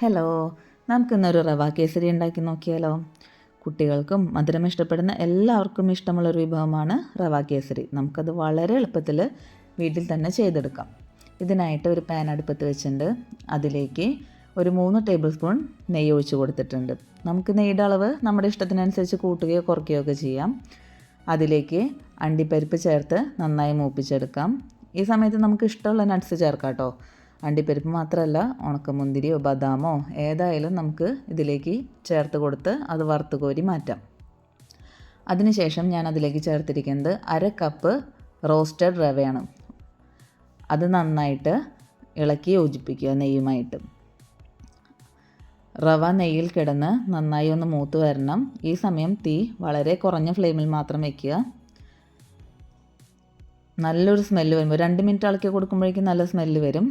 Hello നമുക്കിന്നൊരു റവ കേസരി ഉണ്ടാക്കി നോക്കിയാലോ? കുട്ടികൾക്കും മധുരം ഇഷ്ടപ്പെടുന്ന എല്ലാവർക്കും ഇഷ്ടമുള്ളൊരു വിഭവമാണ് റവ കേസരി. നമുക്കത് വളരെ എളുപ്പത്തിൽ വീട്ടിൽ തന്നെ ചെയ്തെടുക്കാം. ഇതിനായിട്ട് ഒരു പാൻ അടുപ്പത്ത് വെച്ചിട്ടുണ്ട്. അതിലേക്ക് ഒരു മൂന്ന് ടേബിൾ സ്പൂൺ നെയ്യ് ഒഴിച്ച് കൊടുത്തിട്ടുണ്ട്. നമുക്ക് നെയ്യുടെ അളവ് നമ്മുടെ ഇഷ്ടത്തിനനുസരിച്ച് കൂട്ടുകയോ കുറയ്ക്കുകയോ ഒക്കെ ചെയ്യാം. അതിലേക്ക് അണ്ടിപ്പരിപ്പ് ചേർത്ത് നന്നായി മൂപ്പിച്ചെടുക്കാം. ഈ സമയത്ത് നമുക്ക് ഇഷ്ടമുള്ള നട്ട്സ് ചേർക്കാം കേട്ടോ. അണ്ടിപ്പരിപ്പ് മാത്രമല്ല ഉണക്കമുന്തിരിയോ ബദാമോ ഏതായാലും നമുക്ക് ഇതിലേക്ക് ചേർത്ത് കൊടുത്ത് അത് വറുത്ത് കോരി മാറ്റാം. അതിനുശേഷം ഞാൻ അതിലേക്ക് ചേർത്തിരിക്കുന്നത് അര കപ്പ് റോസ്റ്റഡ് റവയാണ്. അത് നന്നായിട്ട് ഇളക്കി യോജിപ്പിക്കുക നെയ്യുമായിട്ട്. റവ നെയ്യിൽ കിടന്ന് നന്നായി ഒന്ന് മൂത്ത് വരണം. ഈ സമയം തീ വളരെ കുറഞ്ഞ ഫ്ലെയിമിൽ മാത്രം വയ്ക്കുക നല്ലൊരു സ്മെല്ല് വരുമ്പോൾ രണ്ട് മിനിറ്റ് ഇളക്കി കൊടുക്കുമ്പോഴേക്കും നല്ല സ്മെല്ല് വരും.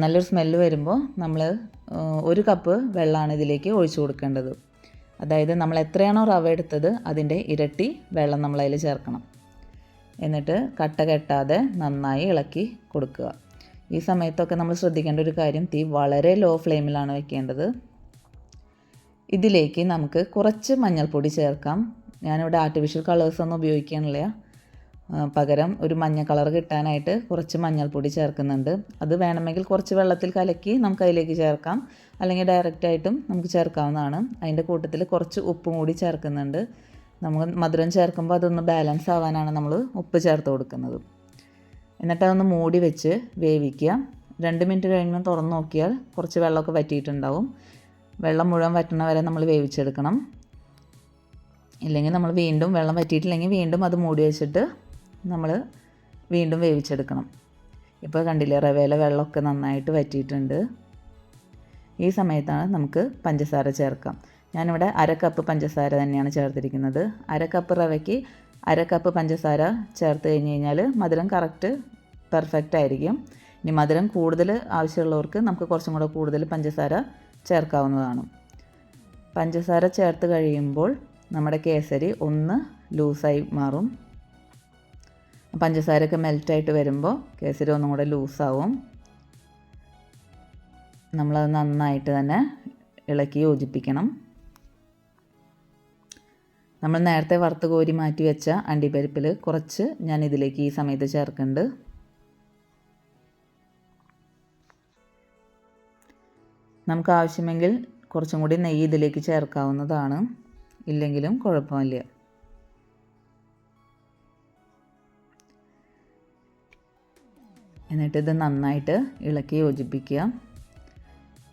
നല്ലൊരു സ്മെല്ല് വരുമ്പോൾ നമ്മൾ ഒരു കപ്പ് വെള്ളമാണ് ഇതിലേക്ക് ഒഴിച്ചു കൊടുക്കേണ്ടത്. അതായത് നമ്മൾ എത്രയാണോ റവ എടുത്തത് അതിന്റെ ഇരട്ടി വെള്ളം നമ്മൾ അതിൽ ചേർക്കണം. എന്നിട്ട് കട്ട കെട്ടാതെ നന്നായി ഇളക്കി കൊടുക്കുക. ഈ സമയത്തൊക്കെ നമ്മൾ ശ്രദ്ധിക്കേണ്ട ഒരു കാര്യം തീ വളരെ ലോ ഫ്ലെയിമിലാണ് വെക്കേണ്ടത്. ഇതിലേക്ക് നമുക്ക് കുറച്ച് മഞ്ഞൾപ്പൊടി ചേർക്കാം. ഞാനിവിടെ ആർട്ടിഫിഷ്യൽ കളേഴ്സൊന്നും ഉപയോഗിക്കാനില്ല. പകരം ഒരു മഞ്ഞ കളർ കിട്ടാനായിട്ട് കുറച്ച് മഞ്ഞൾപ്പൊടി ചേർക്കുന്നുണ്ട്. അത് വേണമെങ്കിൽ കുറച്ച് വെള്ളത്തിൽ കലക്കി നമുക്ക് അതിലേക്ക് ചേർക്കാം. അല്ലെങ്കിൽ ഡയറക്റ്റ് ആയിട്ടും നമുക്ക് ചേർക്കാവുന്നതാണ്. അതിന്റെ കൂട്ടത്തിൽ കുറച്ച് ഉപ്പും കൂടി ചേർക്കുന്നുണ്ട്. നമ്മൾ മധുരം ചേർക്കുമ്പോൾ അതൊന്ന് ബാലൻസ് ആവാനാണ് നമ്മൾ ഉപ്പ് ചേർത്ത് കൊടുക്കുന്നത്. എന്നിട്ട് അതൊന്ന് മൂടി വെച്ച് വേവിക്കുക. രണ്ട് മിനിറ്റ് കഴിയുമ്പോൾ തുറന്ന് നോക്കിയാൽ കുറച്ച് വെള്ളമൊക്കെ വറ്റിയിട്ടുണ്ടാവും. വെള്ളം മുഴുവൻ വറ്റണ വരെ നമ്മൾ വേവിച്ചെടുക്കണം. ഇല്ലെങ്കിൽ നമ്മൾ വീണ്ടും വെള്ളം വറ്റിയിട്ടില്ലെങ്കിൽ വീണ്ടും അത് മൂടി വെച്ചിട്ട് നമ്മൾ വീണ്ടും വേവിച്ചെടുക്കണം. ഇപ്പോൾ കണ്ടില്ലേ റവയിലെ വെള്ളമൊക്കെ നന്നായിട്ട് വറ്റിയിട്ടുണ്ട്. ഈ സമയത്താണ് നമുക്ക് പഞ്ചസാര ചേർക്കാം. ഞാനിവിടെ അര കപ്പ് പഞ്ചസാര തന്നെയാണ് ചേർത്തിരിക്കുന്നത്. അര കപ്പ് റവയ്ക്ക് അര കപ്പ് പഞ്ചസാര ചേർത്ത് കഴിഞ്ഞ് കഴിഞ്ഞാൽ മധുരം കറക്റ്റ് പെർഫെക്റ്റ് ആയിരിക്കും. ഇനി മധുരം കൂടുതൽ ആവശ്യമുള്ളവർക്ക് നമുക്ക് കുറച്ചും കൂടെ കൂടുതൽ പഞ്ചസാര ചേർക്കാവുന്നതാണ്. പഞ്ചസാര ചേർത്ത് കഴിയുമ്പോൾ നമ്മുടെ കേസരി ഒന്ന് ലൂസായി മാറും. പഞ്ചസാരയൊക്കെ മെൽറ്റായിട്ട് വരുമ്പോൾ കേസരി ഒന്നും കൂടെ ലൂസാവും. നമ്മളത് നന്നായിട്ട് തന്നെ ഇളക്കി യോജിപ്പിക്കണം. നമ്മൾ നേരത്തെ വറുത്ത് കോരി മാറ്റി വെച്ച അണ്ടിപ്പരിപ്പിൽ കുറച്ച് ഞാൻ ഇതിലേക്ക് ഈ സമയത്ത് ചേർക്കുന്നുണ്ട്. നമുക്ക് ആവശ്യമെങ്കിൽ കുറച്ചും കൂടി നെയ്യ് ഇതിലേക്ക് ചേർക്കാവുന്നതാണ്. ഇല്ലെങ്കിലും കുഴപ്പമില്ല. എന്നിട്ട് ഇത് നന്നായിട്ട് ഇളക്കി യോജിപ്പിക്കുക.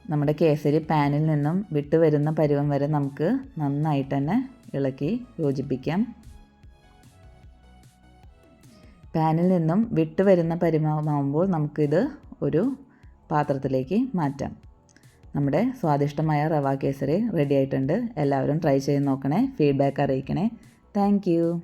നമ്മുടെ കേസരി പാനിൽ നിന്നും വിട്ട് വരുന്ന പരുവം വരെ നമുക്ക് നന്നായിട്ട് തന്നെ ഇളക്കി യോജിപ്പിക്കാം. പാനിൽ നിന്നും വിട്ട് വരുന്ന പരുവമാകുമ്പോൾ നമുക്കിത് ഒരു പാത്രത്തിലേക്ക് മാറ്റാം. നമ്മുടെ സ്വാദിഷ്ടമായ റവ കേസരി റെഡി ആയിട്ടുണ്ട്. എല്ലാവരും ട്രൈ ചെയ്ത് നോക്കണേ. ഫീഡ്ബാക്ക് അറിയിക്കണേ. താങ്ക്